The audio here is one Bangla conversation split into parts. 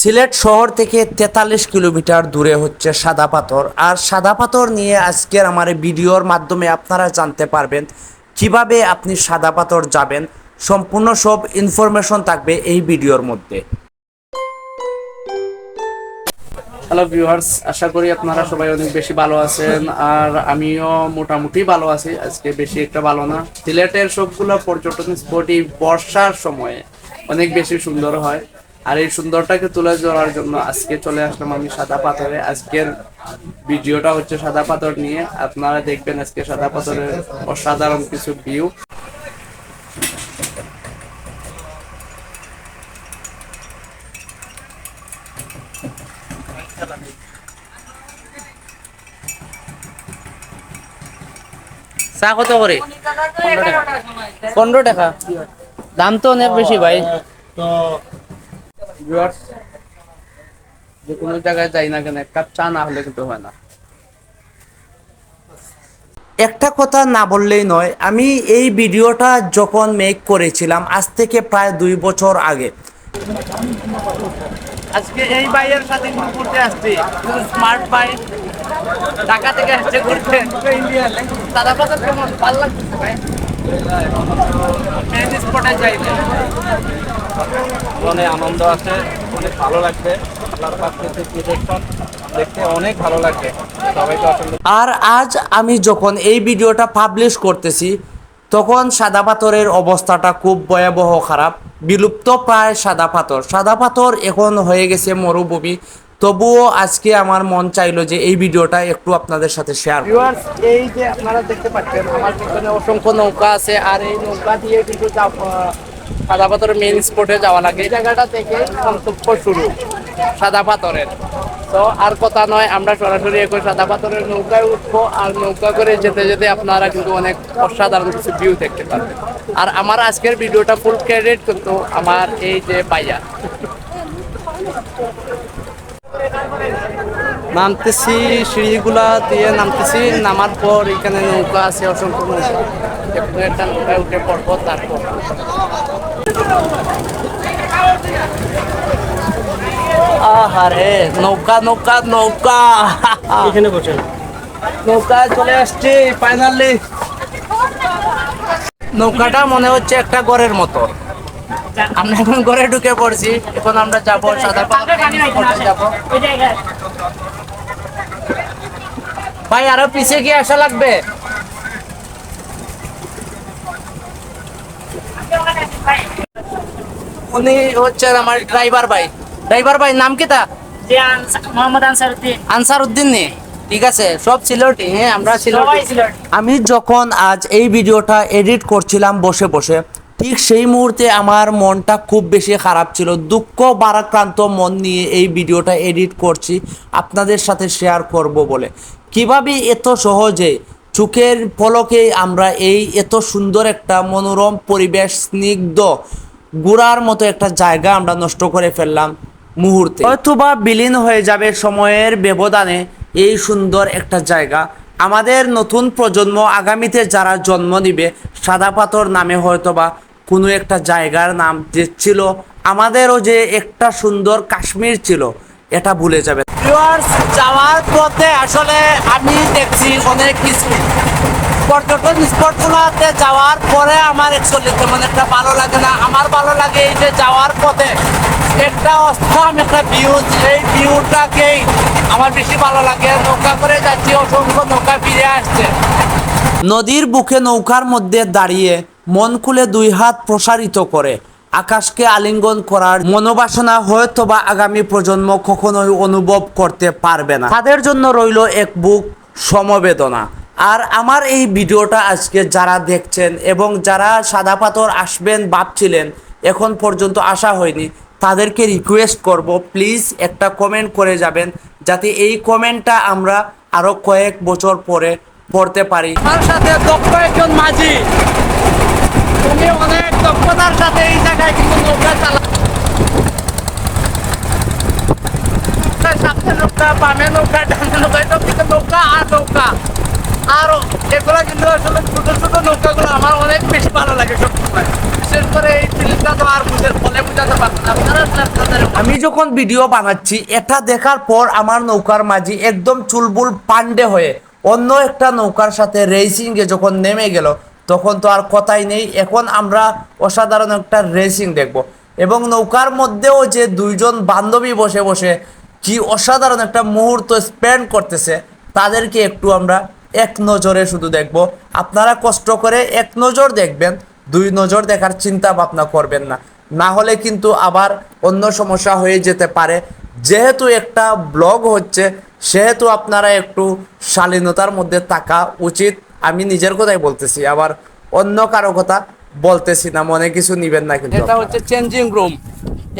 সিলেট শহর থেকে তেতাল্লিশ কিলোমিটার দূরে হচ্ছে সাদা পাথর। আর সাদা পাথর নিয়ে আজকের আমার ভিডিওর মাধ্যমে আপনারা জানতে পারবেন কীভাবে আপনি সাদা পাথর যাবেন। সম্পূর্ণ সব ইনফরমেশন থাকবে এই ভিডিওর মধ্যে। হ্যালো ভিউয়ার্স আশা করি আপনারা সবাই অনেক বেশি ভালো আছেন। আর আমিও মোটামুটি ভালো আছি, আজকে বেশি একটা ভালো না। সিলেটের সবগুলো পর্যটন স্পটই বর্ষার সময়ে অনেক বেশি সুন্দর হয়। আর এই সুন্দরটাকে তুলে ধরার জন্য আজকে চলে আসলাম আমি সাদা পাথরে। আজকের ভিডিওটা হচ্ছে সাদা পাথর নিয়ে। আপনারা দেখবেন আজকে সাদা পাথরের অসাধারণ কিছু ভিউ চা কত করে? পনেরো টাকা। দাম তো অনেক বেশি ভাই। ভিউয়ার্স যে কোনো জায়গায় যাই না কেন এক কাপ চা না হলে কিন্তু হয় না। একটা কথা না বললেই নয় আমি এই ভিডিওটা যখন মেক করেছিলাম আজ থেকে প্রায় দুই বছর আগে। আজকে এই বাইয়ের সাথে ঘুরতে আসছি। স্মার্ট বাই ঢাকা থেকে আসছে ঘুরতে। দাদা পাতা কেমন? ভালো লাগছে ভাই? অনেক আনন্দ আছে, অনেক ভালো লাগবে। অনেক ভালো লাগবে। আর আজ আমি যখন এই ভিডিওটা পাবলিশ করতেছি, তখন সাদা পাথরের অবস্থাটা খুব ভয়াবহ খারাপ। বিলুপ্ত প্রায় সাদা পাথর। সাদা পাথর এখন হয়ে গেছে মরুভূমি। তবুও আজকে আমার মন চাইলো যে এই ভিডিওটা একটু আপনাদের সাথে শেয়ার এই যে আপনারা দেখতে পাচ্ছেন, আমার পিছনে অসংখ্য নৌকা আছে, আর এই নৌকা দিয়ে কিন্তু সাদা পাথরের মেইন স্পটে যাওয়া লাগে। এই জায়গাটা থেকে গন্তব্য শুরু, সাদা পাথরের। তো আর কথা নয়, আমরা সরাসরি এখন সাদা পাথরের নৌকায় উঠবো, আর নৌকা করে যেতে যেতে আপনারা কিন্তু অনেক অসাধারণ কিছু ভিউ দেখতে পারবেন। আর আমার আজকের ভিডিওটা ফুল ক্রেডিট কিন্তু আমার এই যে পাইয়া নামতেছি সিঁড়িগুলা দিয়ে নামতেছি নামার পর এখানে নৌকা আছে অসংখ্য নৌকা একটু একটা নৌকায় উঠে পড়ব তারপর। আহারে নৌকা নৌকা নৌকা। এখানে বসেন নৌকায় চলে আসছি ফাইনালি নৌকাটা মনে হচ্ছে একটা ঘরের মতো। আমরা এখন ঘরে ঢুকে পড়ছি এখন আমরা যাব সাদা যাব। ভাই আরও পিছে গিয়ে আসা লাগবে। উনি হচ্ছেন আমার ড্রাইভার ভাই। ড্রাইভার ভাই নাম কি তা? যে আনসা- মোহাম্মদ আনসার উদ্দিন নে ঠিক আছে সব সিলেটি। হ্যাঁ আমরা আমি যখন আজ এই ভিডিওটা এডিট করছিলাম বসে বসে ঠিক সেই মুহূর্তে আমার মনটা খুব বেশি খারাপ ছিল। দুঃখ বারাক্রান্ত মন নিয়ে এই ভিডিওটা এডিট করছি। আপনাদের সাথে শেয়ার করব বলে। কীভাবে এত সহজে চোখের পলকে আমরা এই এত সুন্দর একটা মনোরম পরিবেশ, স্নিগ্ধ গুড়ার মতো একটা জায়গা আমরা নষ্ট করে ফেললাম মুহূর্তে। হয়তোবা বিলীন হয়ে যাবে সময়ের ব্যবধানে এই সুন্দর একটা জায়গা। আমাদের নতুন প্রজন্ম আগামীতে যারা জন্ম নিবে, সাদা পাথর নামে হয়তোবা কোনো একটা জায়গার নাম যে ছিল, আমাদেরও যে একটা সুন্দর কাশ্মীর ছিল এটা ভুলে যাবে। যাওয়ার পথে আসলে আমি দেখছি অনেক কিছু পর্যটন স্পটগুলোতে যাওয়ার পরে আমার অ্যাকচুয়ালি তেমন একটা ভালো লাগে না। আমার ভালো লাগে এই যে যাওয়ার পথে একটা অস্থাম একটা ভিউ এই ভিউটাকেই আমার বেশি ভালো লাগে। নৌকা করে যাচ্ছি, অসংখ্য নৌকা ফিরে আসছে। নদীর বুকে নৌকার মধ্যে দাঁড়িয়ে মন খুলে দুই হাত প্রসারিত করে। আকাশকে আলিঙ্গন করার মনোবাসনা হয়তো বা আগামী প্রজন্ম কখনোই অনুভব করতে পারবে না। তাদের জন্য রইল এক বুক সমবেদনা। আর আমার এই ভিডিওটা আজকে যারা দেখছেন এবং যারা সাদা পাথর আসবেন ভাবছিলেন, এখন পর্যন্ত আসা হয়নি, তাদেরকে রিকোয়েস্ট করব প্লিজ একটা কমেন্ট করে যাবেন, যাতে এই কমেন্টটা আমরা আরও কয়েক বছর পরে পড়তে পারি। আমার সাথে দক্ষ একজন মাঝি। তুমি অনেক দক্ষতার সাথে এই জায়গায় কিন্তু নৌকা চালা সামনে নৌকা, বামে নৌকা, ডানে নৌকা কিন্তু নৌকা আর নৌকা। কিন্তু আসলে আমার অনেক বেশি ভালো লাগে আমি যখন ভিডিও বানাচ্ছি, এটা দেখার পর আমার নৌকার মাঝি একদম চুলবুল পান্ডে হয়ে অন্য একটা নৌকার সাথে রেসিং এ যখন নেমে গেল তখন তো আর কথাই নেই। এখন আমরা অসাধারণ একটা রেসিং দেখব। এবং নৌকার মধ্যেও যে দুইজন বান্ধবী বসে বসে কি অসাধারণ একটা মুহূর্ত স্পেন্ড করতেছে, তাদেরকে একটু আমরা এক নজরে শুধু দেখব। আপনারা কষ্ট করে এক নজর দেখবেন, দুই নজর দেখার চিন্তা ভাবনা করবেন না। না হলে কিন্তু আবার অন্য সমস্যা হয়ে যেতে পারে। যেহেতু একটা ব্লগ হচ্ছে, সেহেতু আপনারা একটু শালীনতার মধ্যে থাকা উচিত। আমি নিজের কথাই বলতেছি, আবার অন্য কারও কথা বলতেছি না, মনে কিছু নিবেন না কিন্তু। এটা হচ্ছে চেঞ্জিং রুম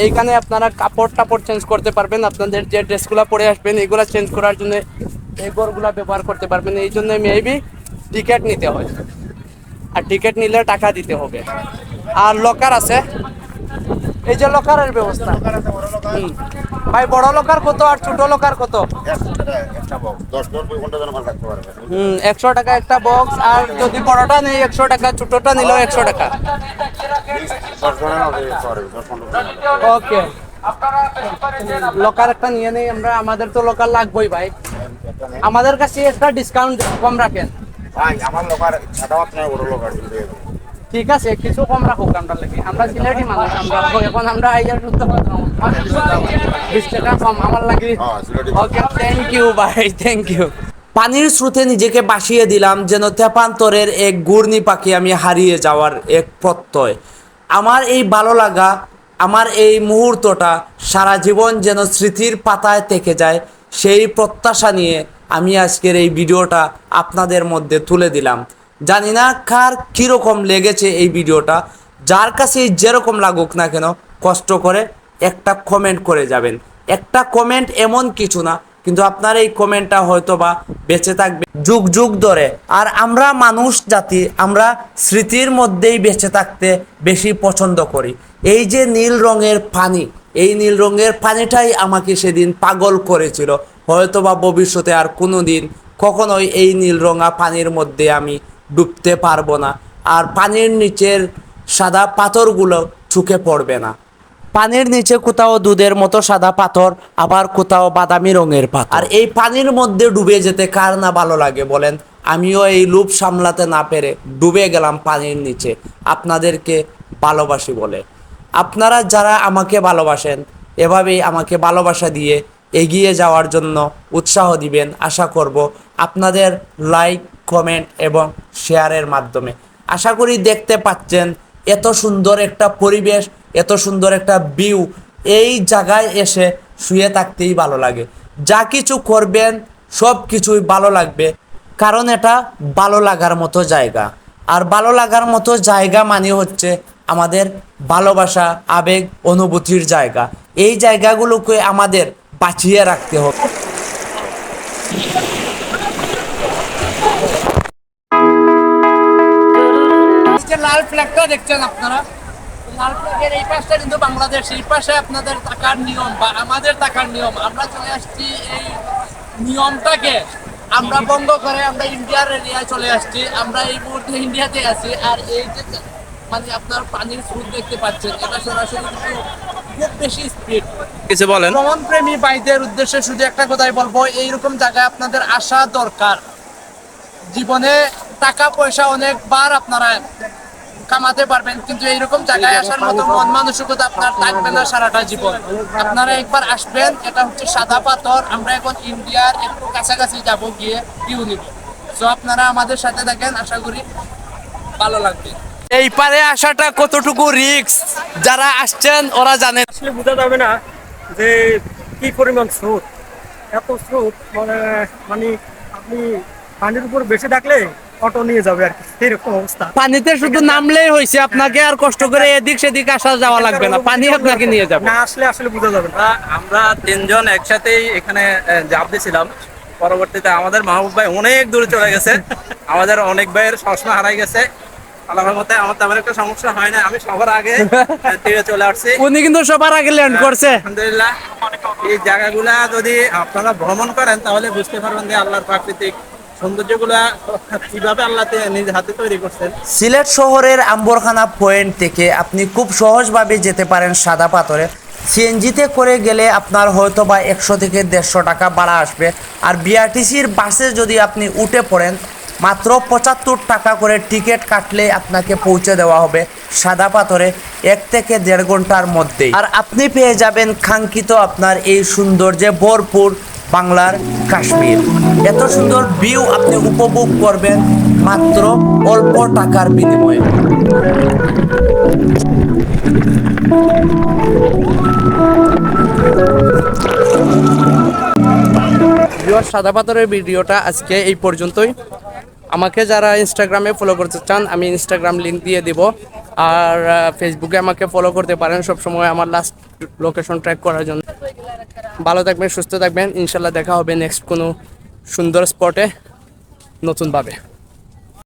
এইখানে আপনারা কাপড় টাপড় চেঞ্জ করতে পারবেন, আপনাদের যে ড্রেসগুলো পরে আসবেন, এগুলো চেঞ্জ করার জন্য এই ঘরগুলো ব্যবহার করতে পারবেন। এই জন্য মেবি টিকিট নিতে হয়। আর টিকিট নিলে টাকা দিতে হবে। আর লকার আছে। এই যে লকারের ব্যবস্থা। ভাই বড় লকার কত আর ছোট লকার কত? হুম একশো টাকা একটা বক্স আর যদি বড়টা নেই একশো টাকা ছোটটা নিলেও একশো টাকা। ওকে। লকার একটা নিয়ে নেই আমরা আমাদের তো লকার লাগবেই ভাই। আমাদের কাছে একটা ডিসকাউন্ট কম রাখেন। ভাই আমার লোকার মাত্র নয় বড় লোকার। ঠিক আছে কিছু কম রাখুক আমরা লাগি। আমরা সিলেটি মানুষ আমরা এখন আমরা আইয়ার শুনতে পারলাম বিশ টাকা কম আমার লাগি। হ্যাঁ, ওকে থ্যাংক ইউ ভাই থ্যাংক ইউ পানির স্রোতে নিজেকে বাসিয়ে দিলাম যেন তেপান্তরের এক ঘূর্ণি পাখি আমি হারিয়ে যাওয়ার এক প্রত্যয়। আমার এই ভালো লাগা আমার এই মুহূর্তটা সারা জীবন যেন স্মৃতির পাতায় থেকে যায় সেই প্রত্যাশা নিয়ে আমি আজকের এই ভিডিওটা আপনাদের মধ্যে তুলে দিলাম। জানি না কার কীরকম লেগেছে এই ভিডিওটা। যার কাছে যেরকম লাগুক না কেন, কষ্ট করে একটা কমেন্ট করে যাবেন। একটা কমেন্ট এমন কিছু না, কিন্তু আপনার এই কমেন্টটা হয়তো বা বেঁচে থাকবে যুগ যুগ ধরে। আর আমরা মানুষ জাতি, আমরা স্মৃতির মধ্যেই বেঁচে থাকতে বেশি পছন্দ করি। এই যে নীল রঙের পানি, এই নীল রঙের পানিটাই আমাকে সেদিন পাগল করেছিল। হয়তো বা ভবিষ্যতে আর কোনো দিন কখনোই এই নীল রঙা পানির মধ্যে আমি ডুবতে পারব না। আর পানির নিচের সাদা পাথরগুলো চুকে পড়বে না। পানির নিচে কোথাও দুধের মতো সাদা পাথর, আবার কোথাও বাদামি রঙের পাথর। আর এই পানির মধ্যে ডুবে যেতে কার না ভালো লাগে বলেন? আমিও এই লুপ সামলাতে না পেরে ডুবে গেলাম পানির নিচে। আপনাদেরকে ভালোবাসি বলে। আপনারা যারা আমাকে ভালোবাসেন, এভাবেই আমাকে ভালোবাসা দিয়ে এগিয়ে যাওয়ার জন্য উৎসাহ দিবেন। আশা করব আপনাদের লাইক, কমেন্ট এবং শেয়ারের মাধ্যমে। আশা করি দেখতে পাচ্ছেন এত সুন্দর একটা পরিবেশ, এত সুন্দর একটা ভিউ এই জায়গায় এসে শুয়ে থাকতেই ভালো লাগে। যা কিছু করবেন, সব কিছুই ভালো লাগবে। কারণ এটা ভালো লাগার মতো জায়গা। আর ভালো লাগার মতো জায়গা মানে হচ্ছে আমাদের ভালোবাসা, আবেগ, অনুভূতির জায়গা। এই জায়গাগুলোকে আমাদের বাঁচিয়ে রাখতে হবে। লাল ফ্ল্যাগটা দেখছেন আপনারা? লাল ফ্ল্যাগের এই পাশটা কিন্তু বাংলাদেশ, এই পাশে আপনাদের টাকার নিয়ম বা আমাদের টাকার নিয়ম। আমরা চলে আসছি এই নিয়মটাকে। আমরা বন্ধ করে আমরা ইন্ডিয়ার এরিয়ায় চলে আসছি। আমরা এই মুহূর্তে ইন্ডিয়াতে আছি। আর এই যে মানে আপনার পানির স্রোত দেখতে পাচ্ছেন, এটা সরাসরি কিন্তু বেশি স্পিড কিছু বলেন। ভ্রমণ প্রেমী ভাইদের উদ্দেশ্যে শুধু একটা কথাই বলব এইরকম জায়গায় আপনাদের আসা দরকার। জীবনে টাকা পয়সা অনেকবার আপনারা কামাতে পারবেন কিন্তু এইরকম জায়গায় আসার মতো মন মানসিকতা আপনার থাকবে না সারাটা জীবন। আপনারা একবার আসবেন এটা হচ্ছে সাদা পাথর আমরা এখন ইন্ডিয়ার একটু কাছাকাছি যাব গিয়ে ভিউ নিব। আপনারা আমাদের সাথে থাকেন আশা করি ভালো লাগবে। এই পারে আসাটা কতটুকু রিক্স যারা আসছেন ওরা জানেন আসলে বোঝা যাবে না যে কি পরিমাণ স্রোত। এত স্রোত মানে মানে আপনি পানির উপর বেশি থাকলে অটো নিয়ে যাবে আর কি এরকম অবস্থা। পানিতে শুধু নামলেই হয়েছে আপনাকে আর কষ্ট করে এদিক সেদিক আসা যাওয়া লাগবে না। পানি আপনাকে নিয়ে যাবে। না আসলে আসলে বোঝা যাবে না। আমরা তিনজন একসাথেই এখানে জাপ দিয়েছিলাম পরবর্তীতে আমাদের মাহবুব ভাই অনেক দূরে চলে গেছে। আমাদের অনেক ভাইয়ের সবসময় হারাই গেছে। আল্লাহর মতে আমার তেমন একটা সমস্যা হয় না আমি সবার আগে তীরে চলে আসছি। উনি কিন্তু সবার আগে ল্যান্ড করছে। আলহামদুলিল্লাহ। এই জায়গাগুলা যদি আপনারা ভ্রমণ করেন তাহলে বুঝতে পারবেন যে আল্লাহর প্রাকৃতিক সৌন্দর্যগুলা কীভাবে আল্লাহ নিজ হাতে তৈরি করছেন। সিলেট শহরের আম্বরখানা পয়েন্ট থেকে আপনি খুব সহজ ভাবে যেতে পারেন সাদা পাথরে। সিএনজিতে করে গেলে আপনার হয়তো বা একশো থেকে দেড়শো টাকা ভাড়া আসবে। আর বিআরটিসির বাসে যদি আপনি উঠে পড়েন, মাত্র পঁচাত্তর টাকা করে টিকিট কাটলে আপনাকে পৌঁছে দেওয়া হবে সাদা পাথরে এক থেকে দেড় ঘণ্টার মধ্যেই। আর আপনি পেয়ে যাবেন কাঙ্ক্ষিত আপনার এই সৌন্দর্যে ভরপুর বাংলার কাশ্মীর। এত সুন্দর ভিউ আপনি উপভোগ করবেন মাত্র অল্প টাকার বিনিময়ে। সাদা পাথরের ভিডিওটা আজকে এই পর্যন্তই। আমাকে যারা ইনস্টাগ্রামে ফলো করতে চান, আমি ইনস্টাগ্রাম লিংক দিয়ে দিব। আর ফেসবুকে আমাকে ফলো করতে পারেন সবসময় আমার লাস্ট লোকেশন ট্র্যাক করার জন্য। ভালো থাকবেন, সুস্থ থাকবেন। ইনশাল্লাহ দেখা হবে নেক্সট কোনো সুন্দর স্পটে নতুনভাবে।